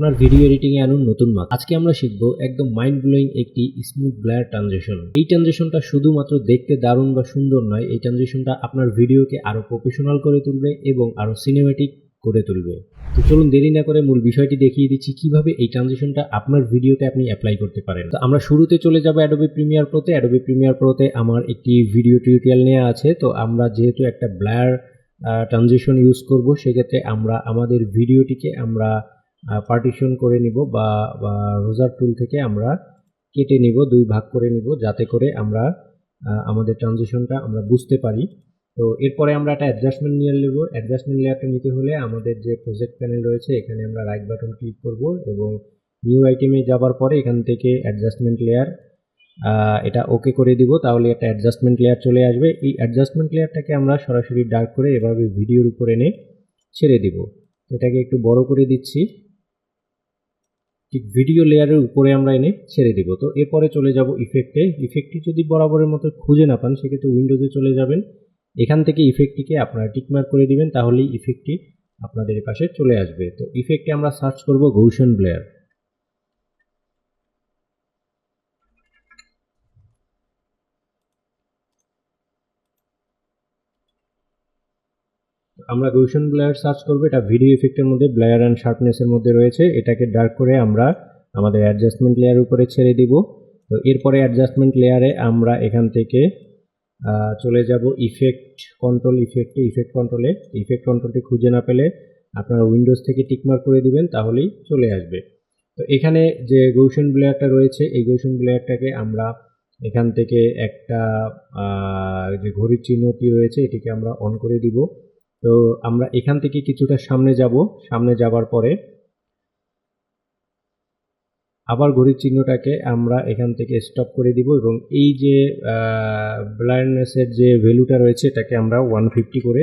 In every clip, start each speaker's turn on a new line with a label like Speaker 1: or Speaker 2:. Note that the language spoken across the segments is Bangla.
Speaker 1: আপনার ভিডিও এডিটিং এ আনুন নতুন মাত্রা। আজকে আমরা শিখব একদম মাইন্ড ব্লোয়িং একটি স্মুথ ব্লার ট্রানজেকশন এই ট্রানজেকশনটা শুধুমাত্র দেখতে দারুণ বা সুন্দর নয়, এই ট্রানজেকশনটা আপনার ভিডিওকে আরও প্রফেশনাল করে তুলবে এবং আরও সিনেমেটিক করে তুলবে। তো চলুন দেরি না করে মূল বিষয়টি দেখিয়ে দিচ্ছি, কীভাবে এই ট্রানজেকশনটা আপনার ভিডিওতে আপনি অ্যাপ্লাই করতে পারেন। তো আমরা শুরুতে চলে যাব অ্যাডোবি প্রিমিয়ার প্রোতে অ্যাডোবি প্রিমিয়ার প্রোতে আমার একটি ভিডিও টিউটোরিয়াল নেওয়া আছে। তো আমরা যেহেতু একটা ব্লার ট্রানজেকশন ইউজ করব, সেক্ষেত্রে আমরা আমাদের ভিডিওটিকে আমরা পার্টিশন করে নিব বা রোজার টুল থেকে আমরা কেটে নিব, দুই ভাগ করে নিব, যাতে করে আমরা আমাদের ট্রানজিশনটা আমরা বুঝতে পারি। তো এরপরে আমরা একটা অ্যাডজাস্টমেন্ট লেয়ার নেব। অ্যাডজাস্টমেন্ট লেয়ারটা নিতে হলে আমাদের যে প্রজেক্ট প্যানেল রয়েছে, এখানে আমরা রাইট বাটন ক্লিক করব এবং নিউ আইটেমে যাবার পরে এখান থেকে অ্যাডজাস্টমেন্ট লেয়ার এটা ওকে করে দিব। তাহলে একটা অ্যাডজাস্টমেন্ট লেয়ার চলে আসবে। এই অ্যাডজাস্টমেন্ট লেয়ারটাকে আমরা সরাসরি ডার্ক করে এভাবে ভিডিওর উপর এনে ছেড়ে দিব। এটাকে একটু বড় করে দিচ্ছি। ঠিক ভিডিও লেয়ারের উপরে আমরা এনে ছেড়ে দিব। তো এরপরে চলে যাব ইফেক্টে ইফেক্টটি যদি বরাবরের মতো খুঁজে না পান, সেক্ষেত্রে উইন্ডোজে চলে যাবেন। এখান থেকে ইফেক্টটিকে আপনারা টিকমার্ক করে দিবেন, তাহলেই ইফেক্টটি আপনাদের পাশে চলে আসবে। তো ইফেক্টে আমরা সার্চ করব গৌশন ব্লেয়ার আমরা গৌশন ব্লেয়ার সার্চ করব, এটা ভিডিও ইফেক্টের মধ্যে ব্লেয়ার অ্যান্ড শার্পনেসের মধ্যে রয়েছে। এটাকে ডার্ক করে আমরা আমাদের অ্যাডজাস্টমেন্ট লেয়ার উপরে ছেড়ে দিব। তো এরপরে অ্যাডজাস্টমেন্ট লেয়ারে আমরা এখান থেকে চলে যাব ইফেক্ট কন্ট্রোল ইফেক্টে ইফেক্ট কন্ট্রোলে ইফেক্ট কন্ট্রোলটি খুঁজে না পেলে আপনারা উইন্ডোজ থেকে টিকমার্ক করে দিবেন, তাহলেই চলে আসবে। তো এখানে যে গৌশন ব্লেয়ারটা রয়েছে, এই গৌশন ব্লেয়ারটাকে আমরা এখান থেকে একটা যে ঘড়ির চিহ্নটি রয়েছে, এটিকে আমরা অন করে দিব। তো আমরা এখান থেকে কিছুটা সামনে যাব। সামনে যাবার পরে আবার ঘড়ির চিহ্নটাকে আমরা এখান থেকে স্টপ করে দিব এবং এই যে ব্লাইন্ডনেসের যে ভ্যালুটা রয়েছে, এটাকে আমরা ওয়ান ফিফটি করে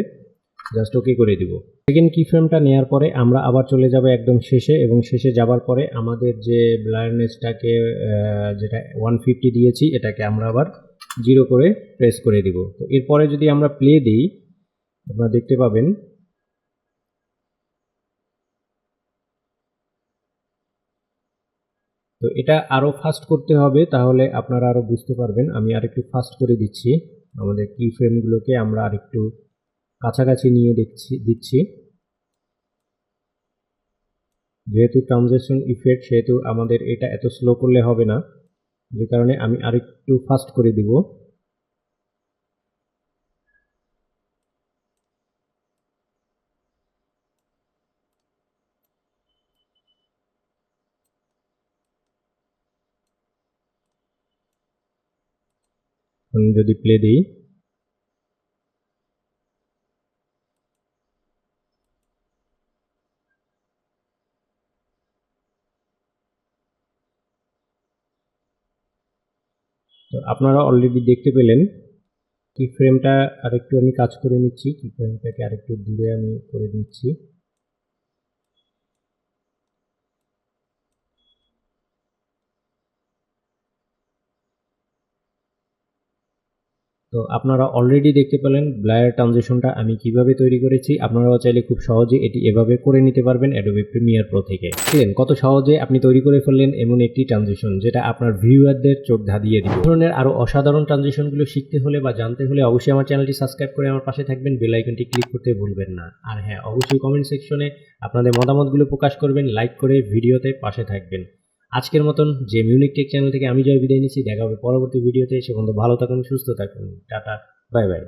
Speaker 1: জাস্ট ওকে করে দিব। সেকেন্ড কি ফ্রেমটা নেওয়ার পরে আমরা আবার চলে যাব একদম শেষে এবং শেষে যাবার পরে আমাদের যে ব্লাইন্ডনেসটাকে যেটা ওয়ান ফিফটি দিয়েছি, এটাকে আমরা আবার জিরো করে প্রেস করে দিব। তো এরপরে যদি আমরা প্লে দিই আপনারা দেখতে পাবেন। তো এটা আরও ফাস্ট করতে হবে, তাহলে আপনারা আরও বুঝতে পারবেন। আমি আরেকটু ফাস্ট করে দিচ্ছি। আমাদের কি ফ্রেমগুলোকে আমরা আরেকটু কাছাকাছি নিয়ে দেখছি, দিচ্ছি। যেহেতু ট্রানজেকশন ইফেক্ট সেহেতু আমাদের এটা এত স্লো করলে হবে না। যে কারণে আমি আরেকটু ফাস্ট করে দিব। এখন যদি প্লে দিই। তো আপনারা অলরেডি দেখতে পেলেন কি ফ্রেমটা আরেকটু আমি কাজ করে নিচ্ছি, কি ফ্রেমটাকে আরেকটু দূরে আমি করে দিচ্ছি। তো আপনারা অলরেডি দেখতে পেলেন ব্লায়ার ট্রানজেকশনটা আমি কীভাবে তৈরি করেছি। আপনারাও চাইলে খুব সহজে এটি এভাবে করে নিতে পারবেন অ্যাডোবি প্রিমিয়ার প্রো থেকে। দেখলেন কত সহজে আপনি তৈরি করে ফেললেন এমন একটি ট্রানজেকশন যেটা আপনার ভিউয়ারদের চোখ ধাঁধিয়ে দিবে। ধরনের আরও অসাধারণ ট্রানজেকশনগুলো শিখতে হলে বা জানতে হলে অবশ্যই আমার চ্যানেলটি সাবস্ক্রাইব করে আমার পাশে থাকবেন। বেল আইকনটি ক্লিক করতে ভুলবেন না। আর হ্যাঁ অবশ্যই কমেন্ট সেকশনে আপনাদের মতামতগুলো প্রকাশ করবেন লাইক করে ভিডিওতে পাশে থাকবেন। আজকের মতন যে মিউনিক টেক চ্যানেল থেকে আমি জয় বিদায় নিচ্ছি। দেখা হবে পরবর্তী ভিডিওতে সে পর্যন্ত ভালো থাকুন, সুস্থ থাকুন। Tata, bye bye.